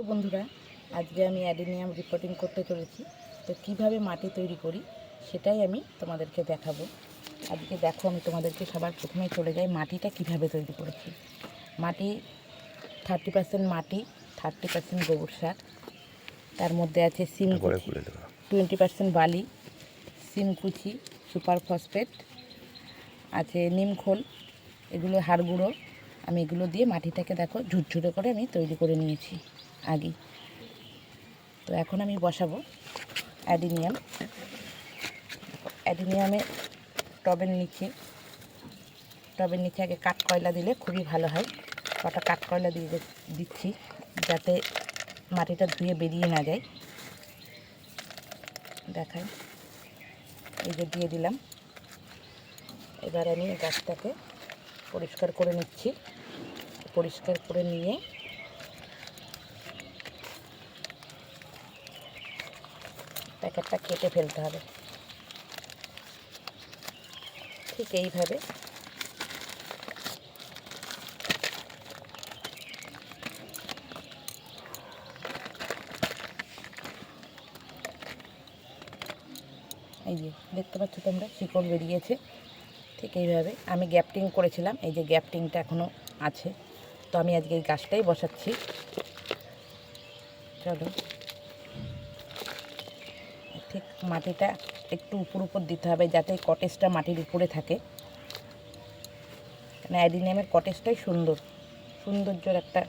তো বন্ধুরা? আজকে আমি অ্যাডিনিয়াম রিপোর্টিং করতে চলেছি। তো কীভাবে মাটি তৈরি করি সেটাই আমি তোমাদেরকে দেখাবো। আজকে দেখো আমি তোমাদেরকে সবার প্রথমে চলে যাই মাটিটা কীভাবে তৈরি করেছি। মাটি থার্টি পার্সেন্ট মাটি থার্টি পার্সেন্ট গোবর সার। তার মধ্যে আছে সিম টোয়েন্টি পার্সেন্ট বালি সিম কুচি সুপার ফসফেট আছে নিম খোল এগুলো হাড় গুঁড়ো। আমি এগুলো দিয়ে মাটিটাকে দেখো ঝুরঝুরে করে আমি তৈরি করে নিয়েছি। আগেই তো এখন আমি বসাবো অ্যাডিনিয়াম। অ্যাডিনিয়ামে টবের নিচে টবের নিচে আগে কাঠ কয়লা দিলে খুবই ভালো হয়। কটা কাঠ কয়লা দিয়ে দিচ্ছি যাতে মাটিটা ধুয়ে বেরিয়ে না যায়। দেখাই। এই যে দিয়ে দিলাম। এবার আমি গাছটাকে পরিষ্কার করে নিচ্ছি। পরিষ্কার করে নিয়ে প্যাকেটটা কেটে ফেলতে হবে। ঠিক এইভাবে। এই যে, দেখতে পাচ্ছ তোমরা, শিকড় বেরিয়েছে। ঠিক এইভাবে। আমি গ্যাপটিং করেছিলাম, এই যে গ্যাপটিংটা এখনও আছে। তো আমি আজকে এই গাছটাই বসাচ্ছি। চলো। ঠিক মাটিটা একটু উপর উপর দিতে হবে যাতে কটেজটা মাটির উপরে থাকে। কারণ অ্যাডিনিয়ামের কটেজটাই সুন্দর। সৌন্দর্যর একটা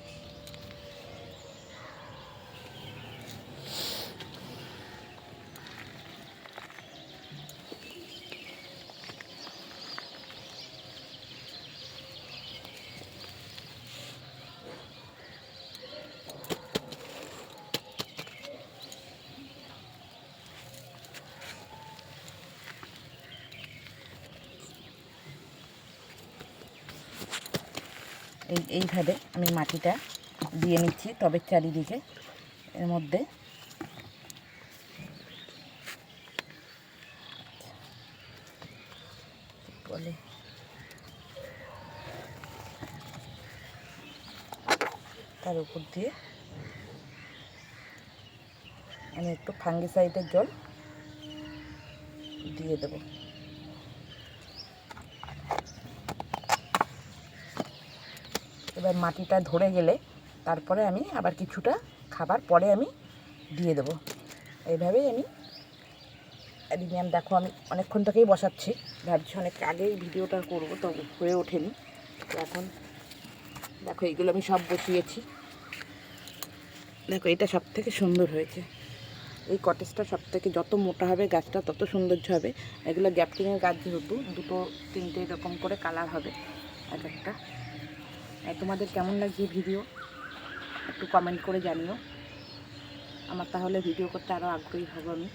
এই এইভাবে আমি মাটিটা দিয়ে নিচ্ছি তবে চারিদিকে, এর মধ্যে। বলে। তার উপর দিয়ে আমি একটু ফাঙ্গিসাইডের জল দিয়ে দেবো। এবার মাটিটা ধরে গেলে তারপরে আমি আবার কিছুটা খাবার পরে আমি দিয়ে দেবো। এইভাবেই আমি অ্যাডিনিয়াম দেখো আমি অনেকক্ষণ থেকেই বসাচ্ছি। ভাবছি অনেক আগেই ভিডিওটা করব, তো হয়ে ওঠেনি। এখন দেখো, এইগুলো আমি সব বসিয়েছি। দেখো, এটা সব থেকে সুন্দর হয়েছে। এই কটেজটা সব থেকে যত মোটা হবে গাছটা, তত সৌন্দর্য হবে। এগুলো গ্যাপটিংয়ের গাছ যেহেতু, দুটো তিনটে এরকম করে কালার হবে। এক একটা। তোমাদের কেমন লাগছে ভিডিও একটু কমেন্ট করে জানিও। আমার তাহলে ভিডিও করতে আরও আগ্রহী হব আমি।